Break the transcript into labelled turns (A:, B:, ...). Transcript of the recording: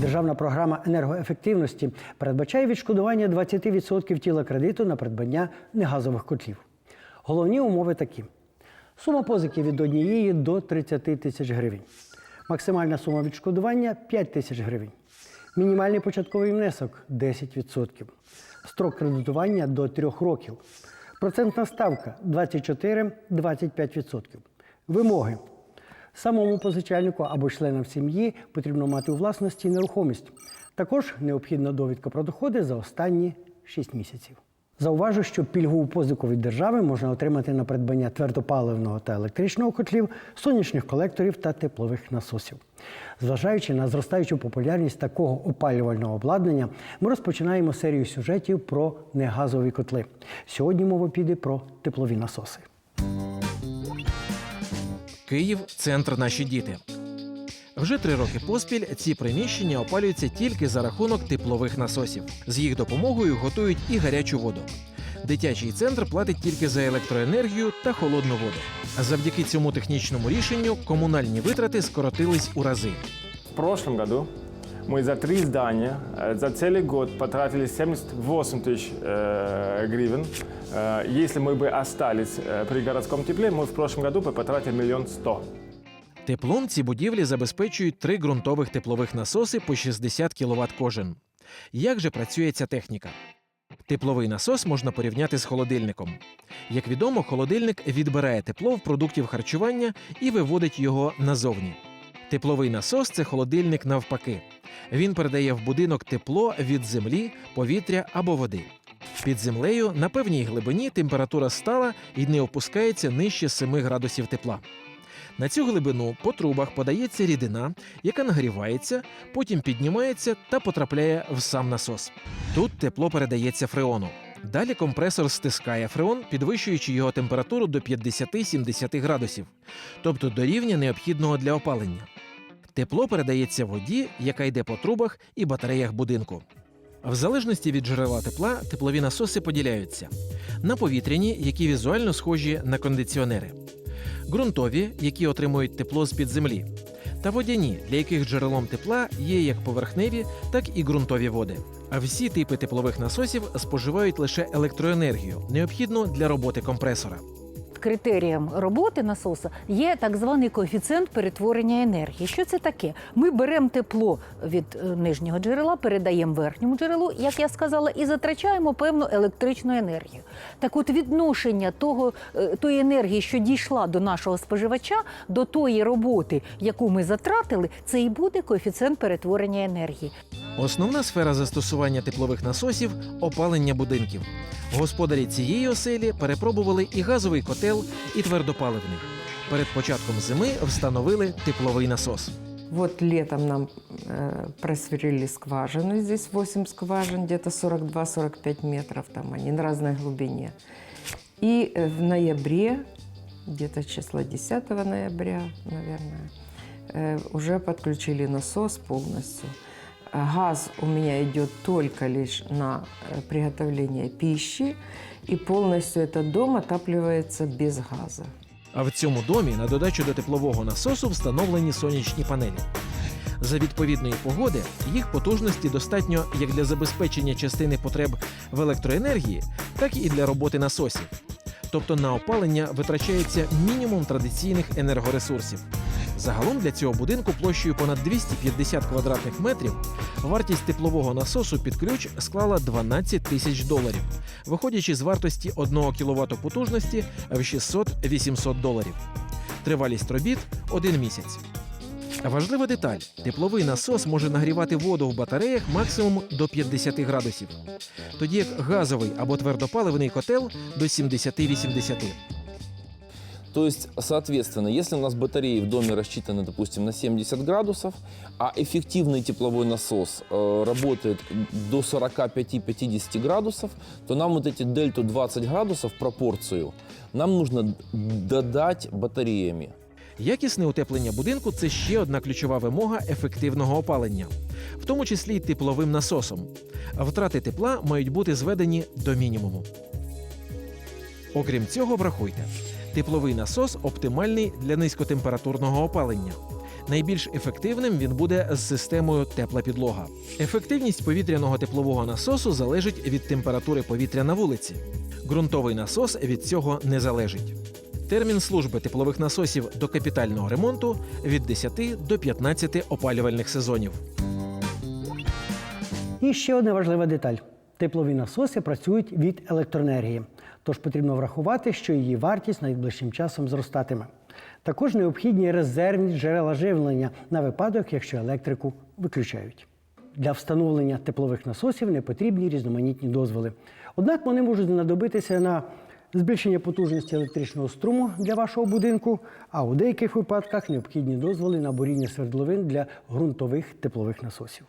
A: Державна програма енергоефективності передбачає відшкодування 20% тіла кредиту на придбання негазових котлів. Головні умови такі: сума позики від 1 до 30 тисяч гривень, максимальна сума відшкодування 5 тисяч гривень, мінімальний початковий внесок 10%, строк кредитування до 3 років, процентна ставка 24-25%. Вимоги Самому позичальнику або членам сім'ї потрібно мати у власності нерухомість. Також необхідна довідка про доходи за останні 6 місяців. Зауважу, що пільгову позику від держави можна отримати на придбання твердопаливного та електричного котлів, сонячних колекторів та теплових насосів. Зважаючи на зростаючу популярність такого опалювального обладнання, ми розпочинаємо серію сюжетів про негазові котли. Сьогодні мова піде про теплові насоси.
B: Київ центр наші діти. Вже три роки поспіль ці приміщення опалюються тільки за рахунок теплових насосів. З їх допомогою готують і гарячу воду. Дитячий центр платить тільки за електроенергію та холодну воду. Завдяки цьому технічному рішенню комунальні витрати скоротились у рази.
C: В прошлом году мы за три здания э, за целый год потратили 78 тысяч э, гривен. Э, Если мы бы остались э, при городском тепле, мы в прошлом году бы потратили миллион сто.
B: Теплом ці будівлі забезпечують три ґрунтових теплових насоси по 60 кВт кожен. Як же працює ця техніка? Тепловий насос можна порівняти з холодильником. Як відомо, холодильник відбирає тепло в продуктів харчування і виводить його назовні. Тепловий насос це холодильник навпаки. Він передає в будинок тепло від землі, повітря або води. Під землею на певній глибині температура стала і не опускається нижче 7 градусів тепла. На цю глибину по трубах подається рідина, яка нагрівається, потім піднімається та потрапляє в сам насос. Тут тепло передається фреону. Далі компресор стискає фреон, підвищуючи його температуру до 50-70 градусів, тобто до рівня необхідного для опалення. Тепло передається воді, яка йде по трубах і батареях будинку. В залежності від джерела тепла теплові насоси поділяються на повітряні, які візуально схожі на кондиціонери, ґрунтові, які отримують тепло з-під землі, та водяні, для яких джерелом тепла є як поверхневі, так і ґрунтові води. А всі типи теплових насосів споживають лише електроенергію, необхідну для роботи компресора.
D: Критерієм роботи насоса є так званий коефіцієнт перетворення енергії. Що це таке? Ми беремо тепло від е, нижнього джерела, передаємо верхньому джерелу, як я сказала, і затрачаємо певну електричну енергію. Так от відношення того, е, тої енергії, що дійшла до нашого споживача, до тої роботи, яку ми затратили, це і буде коефіцієнт перетворення енергії.
B: Основна сфера застосування теплових насосів опалення будинків. Господарі цієї оселі перепробували і газовий котел, і твердопаливний. Перед початком зими встановили тепловий насос.
E: Вот летом нам э, просверлили скважину, здесь 8 скважин, где-то 42-45 метров, там они на разной глубине. И э, в ноябре, где-то числа 10 ноября, наверное, э, уже подключили насос полностью. Газ у меня идет только лишь на э, приготовление пищи, и полностью этот дом отапливается без газа.
B: А в цьому домі на додачу до теплового насосу встановлені сонячні панелі. За відповідної погоди їх потужності достатньо як для забезпечення частини потреб в електроенергії, так і для роботи насосів. Тобто на опалення витрачається мінімум традиційних енергоресурсів. Загалом для цього будинку площею понад 250 квадратних метрів вартість теплового насосу під ключ склала 12 тисяч доларів, виходячи з вартості 1 кВт потужності в 600-800 доларів. Тривалість робіт один місяць. Важлива деталь: тепловий насос може нагрівати воду в батареях максимум до 50 градусів, тоді як газовий або твердопаливний котел до 70-80.
F: То есть, соответственно, если у нас батареи в доме рассчитаны, допустим, на 70 градусов, а эффективный тепловой насос э, работает до 45-50 градусов, то нам вот эти дельту 20 градусов, пропорцию, нам нужно додать батареями.
B: Якісне утеплення будинку це ще одна ключова вимога ефективного опалення, в тому числі й тепловим насосом. Втрати тепла мають бути зведені до мінімуму. Окрім цього, врахуйте, тепловий насос оптимальний для низькотемпературного опалення. Найбільш ефективним він буде з системою тепла підлога. Ефективність повітряного теплового насосу залежить від температури повітря на вулиці. Ґрунтовий насос від цього не залежить. Термін служби теплових насосів до капітального ремонту від 10 до 15 опалювальних сезонів.
A: І ще одна важлива деталь: теплові насоси працюють від електроенергії, тож потрібно врахувати, що її вартість найближчим часом зростатиме. Також необхідні резервні джерела живлення на випадок, якщо електрику виключають. Для встановлення теплових насосів не потрібні різноманітні дозволи. Однак вони можуть знадобитися на збільшення потужності електричного струму для вашого будинку, а у деяких випадках необхідні дозволи на буріння свердловин для ґрунтових теплових насосів.